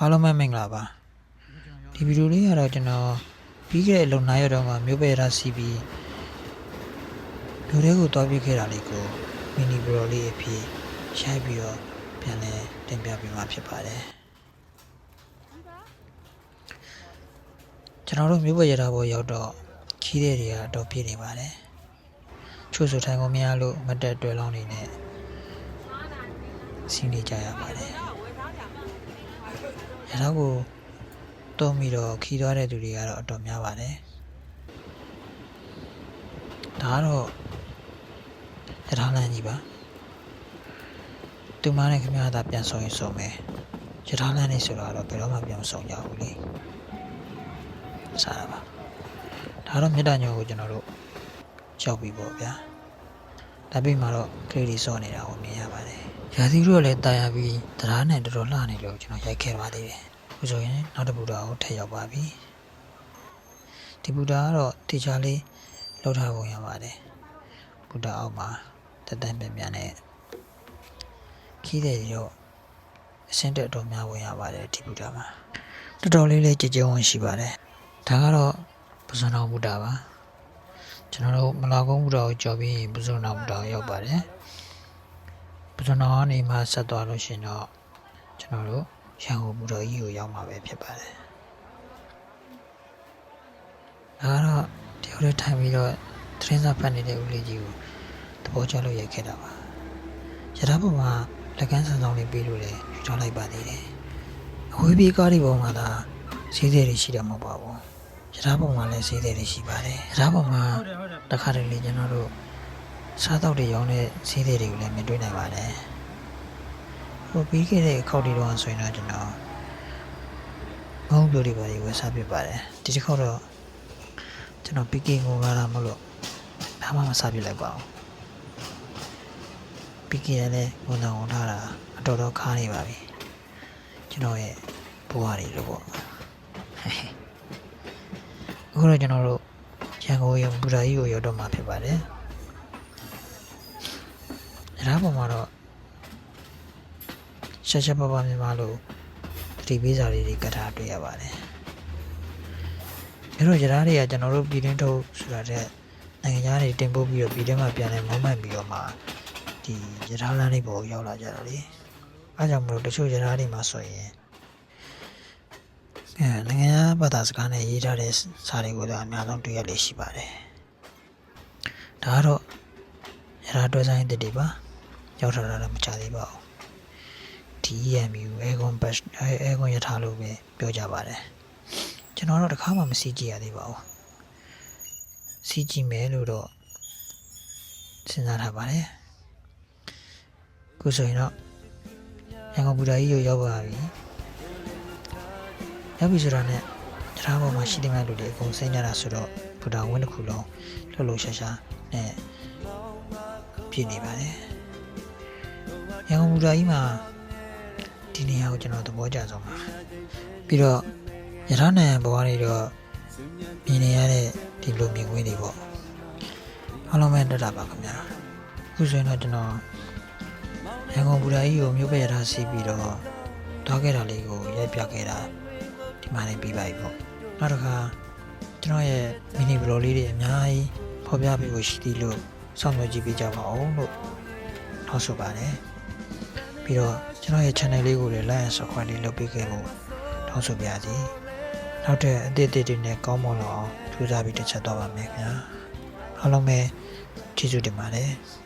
အားလုံးပဲမင်္ဂလာပါဒီဗီဒီယိုလေးကတော့ကျွန်တော်ပြီးခဲ့တဲ့လုံနာရက်တော့ကမြို့ပဲရစီပြီးမြို့ထဲကိုတွားပြခဲ့တာလေးကိုမီနီဘရိုလေးအဖြစ်ရိုက်ပြီးတော့ပြန်လဲတင်ပြပေးမှာဖြစ်ပါတယ်ကျွန်တော်တို့မြို့ပဲရတာပေါ်ရောက်တော့ခီးတဲ့တွေကတော့ပြည့်နေပါတယ်ချို့ဆိုထိုင်ကုန်မရလို့မတက်တွဲလောင်းနေနဲ့စီးနေကြရပါတယ် ရထားကိုတုံးပြီးတော့ခီးသွားတဲ့သူတွေကတော့အတော်များပါတယ်ဒါကတော့ရထားလမ်းကြီးပါသူမနဲ့ခင်ဗျားသာပြန်ဆောင်ရင်ဆောင်မယ်ရထားလမ်းနေဆိုတော့ဘယ်တော့မှပြန်မဆောင်ကြဘူးလေစားတာပါဒါတော့မြတ်တညောကိုကျွန်တော်တို့ကြောက်ပြီးပေါ့ဗျာဒါပြီးမှတော့ကလေးလေးစောနေတာကိုမြင်ရပါတယ် ရာသီတို့လည်းတာယာပြီးတရားနဲ့တော်တော်လှနေလို့ကျွန်တော်ရိုက်ခဲ့ပါသေးတယ်အခုဆိုရင်နောက်တစ်ဘူတာကိုထည့်ရောက်ပါပြီဒီဘူတာကတော့တေချာလေးလှုပ်ထားပုံရပါတယ်ဘူတာအောက်မှာတက်တန်းပြန်ပြန်နဲ့ခီးတဲ့ရောအစင်းတက်တော်များဝင်ရပါတယ်ဒီဘူတာမှာတော်တော်လေးလေးကြည်ကြုံဝင်ရှိပါတယ်ဒါကတော့ပဇွန်တော်ဘူတာပါကျွန်တော်တို့မလာကုန်းဘူတာကိုကြော်ပြီးပဇွန်တော်ဘူတာကိုရောက်ပါတယ် ပထနာကနေမှဆက်သွားလို့ရှရင်တော့ကျွန်တော်တို့ရန်ကုန်ဘူတော်ကြီးကိုရောက်မှာပဲဖြစ်ပါတယ်။ဒါကတော့တယောက်တည်းထိုင်ပြီးတော့သတင်းစာဖတ်နေတဲ့ဦးလေးကြီးကိုသဘောကျလို့ရိုက်ခဲ့တာပါ။ရထားပေါ်မှာလက်ကမ်းဆန်ဆောင်လေးပြီးလို့လည်းယူထားလိုက်ပါသေးတယ်။အဝေးပြေးကားဒီပေါ်မှာသာဈေးသည်တွေရှိတယ်မဟုတ်ပါဘူး။ရထားပေါ်မှာလည်းဈေးသည်တွေရှိပါတယ်။ရထားပေါ်မှာတခါတလေကျွန်တော်တို့ စားတော့တွေရောင်းတဲ့ဈေးတွေကိုလည်းမြင်တွေ့နိုင်ပါတယ်။ဟိုပြီးခဲ့တဲ့ခောက်တီတော့ဆိုရင်တော့ကျွန်တော်ငုံပြိုတွေပါတွေဝယ်စားပြပါတယ်။ဒီတစ်ခေါက်တော့ကျွန်တော်ပီကင်ကိုလာတာမလို့ဘာမှမစားပြလိုက်ပါဘူး။ပီကင်လည်းဝန်ဆောင်ဝန်ထားတာအတော်တော်ခါနေပါပြီ။ကျွန်တော်ရဲ့ဘဝတွေလို့ပေါ့။အခုတော့ကျွန်တော်တို့ရန်ကုန်ရုံဘူတာကြီးကိုရောက်တော့မှာဖြစ်ပါတယ်။ ရထားပေါ်မှာတော့ရှာရှာပါပါမြန်မာလိုတတိပေးစာလေးတွေကတ်ထားတွေ့ရပါတယ်။အဲတော့ရထားတွေကကျွန်တော်တို့ပြည်တွင်းထုတ်ဆိုတာတဲ့နိုင်ငံသားတွေတင်ပို့ပြီးတော့ပြည်တွင်းမှာပြန်လဲမောင်းမှန်ပြီးတော့မှဒီရထားလမ်းလေးပေါ်ကိုရောက်လာကြတာလေ။အဲကြောင့်မလို့တချို့ရထားတွေမှာဆိုရင်အဲနိုင်ငံသားဘာသာစကားနဲ့ရေးထားတဲ့စာတွေကိုတော့အများဆုံးတွေ့ရလေရှိပါတယ်။ဒါကတော့ရထားတွဲဆိုင်တစ်တွေပါ ရောက်ထားတာလည်းမကြသေးပါဘူးဒီ EMU Aegon Bus Aegon ရထားလို့ပဲပြောကြပါတယ်ကျွန်တော်တော့တစ်ခါမှမစီးကြည့်ရသေးပါဘူးစီးကြည့်မယ်လို့တော့စဉ်းစားထားပါတယ်ခုဆိုရင်တော့ရန်ကုန်ဘူတာကြီးကိုရောက်ပါပြီရောက်ပြီဆိုတာနဲ့ရထားပေါ်မှာရှိတဲ့လူတွေအကုန်စိမ့်ကြတာဆိုတော့ဘူတာဝင်းတစ်ခုလုံးလှုပ်လှုပ်ရှားရှားနဲ့ပြည့်နေပါတယ် ရန်ကုန်ဘူတာကြီးမှာဒီနေရာကိုကျွန်တော်သဘောကျဆုံးပါပြီးတော့ရထားနံဘဝတွေတော့မြင်နေရတဲ့ဒီလိုမြင်ကွင်းတွေပေါ့အားလုံးပဲတက်တာပါခင်ဗျာအခုဆိုရင်တော့ကျွန်တော်ရန်ကုန်ဘူတာကြီးကိုမြို့ပဲရထားစီးပြီးတော့တောက်ခဲ့တာလေးကိုရိုက်ပြခဲ့တာဒီမှာနေပြီးပါပြီပေါ့နောက်တစ်ခါကျွန်တော်ရဲ့မီနီဘလော်လေးတွေအများကြီးဖော်ပြပေးဖို့ရှိသေးလို့စောင့်မျှော်ကြည့်ပေးကြပါအောင်လို့ထောက်ဆိုပါတယ် ပြီးတော့ကျွန်တော်ရဲ့ channel လေးကိုလည်း like and subscribe လေးလုပ်ပေးခဲ့ဖို့တောင်းဆိုပါရစေ။နောက်ထပ်အသစ်အသစ်တွေနဲ့ကောင်းမွန်လာအောင်ကြိုးစားပြီးတစ်ချက်တော့ပါမယ်ခင်ဗျာ။အားလုံးပဲကျေးဇူးတင်ပါတယ်။